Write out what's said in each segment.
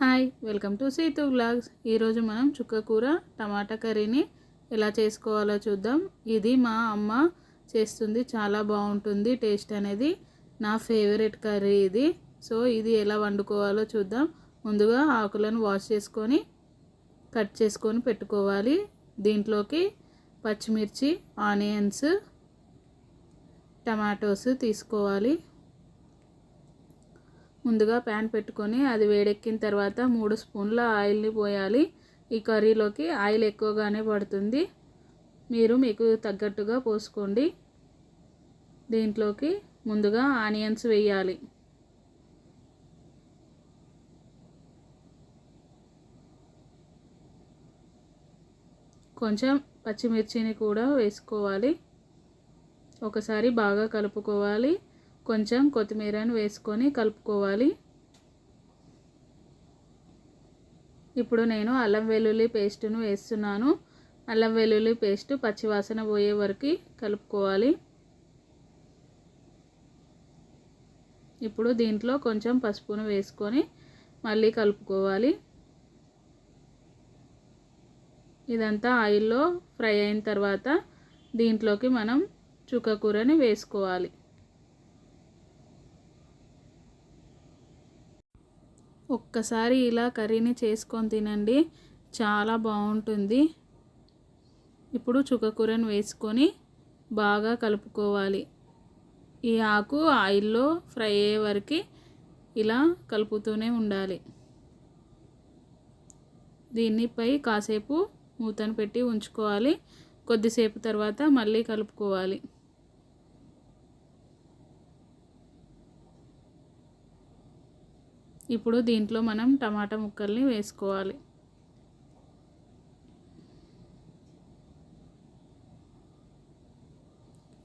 Hi welcome to Seethu vlogs. ఈరోజు మనం చుక్క కూర టమాటా కర్రీని ఎలా చేసుకోవాలో చూద్దాం. ఇది మా అమ్మ చేస్తుంది చాలా బాగుంటుంది టేస్ట్ అనేది నా ఫేవరెట్ కర్రీ ఇది. సో ఇది ఎలా వండుకోవాలో చూద్దాం. ముందుగా ఆకులను వాష్ చేసుకొని కట్ చేసుకొని పెట్టుకోవాలి. దీంట్లోకి పచ్చిమిర్చి ఆనియన్స్ టమాటోస్ తీసుకోవాలి. ముందుగా ప్యాన్ పెట్టుకొని అది వేడెక్కిన తర్వాత మూడు స్పూన్ల ఆయిల్ని పోయాలి. ఈ కర్రీలోకి ఆయిల్ ఎక్కువగానే పడుతుంది. మీరు మీకు తగ్గట్టుగా పోసుకోండి. దీంట్లోకి ముందుగా ఆనియన్స్ వేయాలి. కొంచెం పచ్చిమిర్చిని కూడా వేసుకోవాలి. ఒకసారి బాగా కలుపుకోవాలి. కొంచెం కొత్తిమీరను వేసుకొని కలుపుకోవాలి. ఇప్పుడు నేను అల్లం వెల్లుల్లి పేస్టును వేస్తున్నాను. అల్లం వెల్లుల్లి పేస్ట్ పచ్చివాసన పోయే వరకు కలుపుకోవాలి. ఇప్పుడు దీంట్లో కొంచెం పసుపును వేసుకొని మళ్ళీ కలుపుకోవాలి. ఇదంతా ఆయిల్లో ఫ్రై అయిన తర్వాత దీంట్లోకి మనం చుక్క కూరని వేసుకోవాలి. ఒక్కసారి ఇలా కర్రీని చేసుకొని తినండి. చాలా బాగుంటుంది. ఇప్పుడు చుక్కకూరను వేసుకొని బాగా కలుపుకోవాలి. ఈ ఆకు ఆయిల్లో ఫ్రై అయ్యే వరకు ఇలా కలుపుతూనే ఉండాలి. దీనిపై కాసేపు మూతను పెట్టి ఉంచుకోవాలి. కొద్దిసేపు తర్వాత మళ్ళీ కలుపుకోవాలి. ఇప్పుడు దీంట్లో మనం టమాటా ముక్కల్ని వేసుకోవాలి.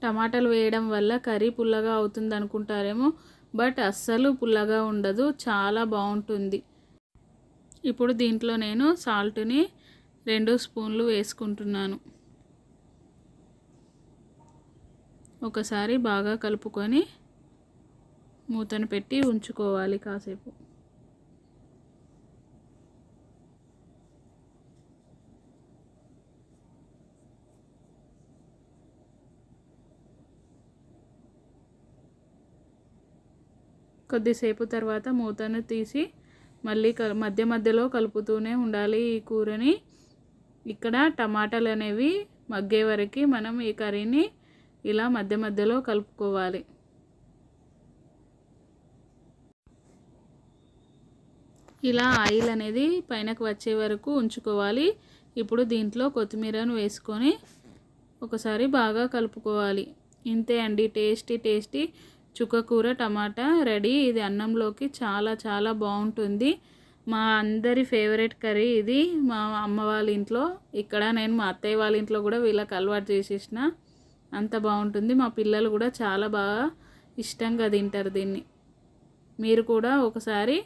టమాటాలు వేయడం వల్ల కర్రీ పుల్లగా అవుతుంది అనుకుంటారేమో బట్ అస్సలు పుల్లగా ఉండదు చాలా బాగుంటుంది. ఇప్పుడు దీంట్లో నేను సాల్ట్ని రెండు స్పూన్లు వేసుకుంటున్నాను. ఒకసారి బాగా కలుపుకొని మూతను పెట్టి ఉంచుకోవాలి కాసేపు. కొద్దిసేపు తర్వాత మూతను తీసి మళ్ళీ మధ్య మధ్యలో కలుపుతూనే ఉండాలి ఈ కూరని. ఇక్కడ టమాటాలు అనేవి మగ్గే వరకు మనం ఈ కర్రీని ఇలా మధ్య మధ్యలో కలుపుకోవాలి. ఇలా ఆయిల్ అనేది పైనకు వచ్చే వరకు ఉంచుకోవాలి. ఇప్పుడు దీంట్లో కొత్తిమీరను వేసుకొని ఒకసారి బాగా కలుపుకోవాలి. ఇంతే అండి. టేస్టీ టేస్టీ చుక్కకూర టమాటా రెడీ. ఇది అన్నంలోకి చాలా చాలా బాగుంటుంది. మా అందరి ఫేవరెట్ కర్రీ ఇది. మా అమ్మ వాళ్ళ ఇంట్లో ఇక్కడ నేను మా అత్తయ్య వాళ్ళ ఇంట్లో కూడా వీళ్ళకి అలవాటు చేసేసిన. అంత బాగుంటుంది. మా పిల్లలు కూడా చాలా బాగా ఇష్టంగా తింటారు దీన్ని. మీరు కూడా ఒకసారి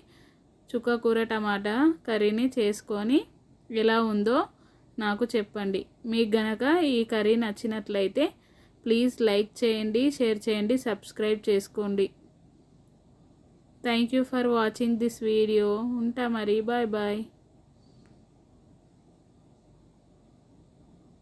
చుక్కకూర టమాటా కర్రీని చేసుకొని ఎలా ఉందో నాకు చెప్పండి. మీకు గనక ఈ కర్రీ నచ్చినట్లయితే ప్లీజ్ లైక్ చేయండి షేర్ చేయండి సబ్స్క్రైబ్ చేసుకోండి. Thank you for watching this video ఉంటా మరి. Bye bye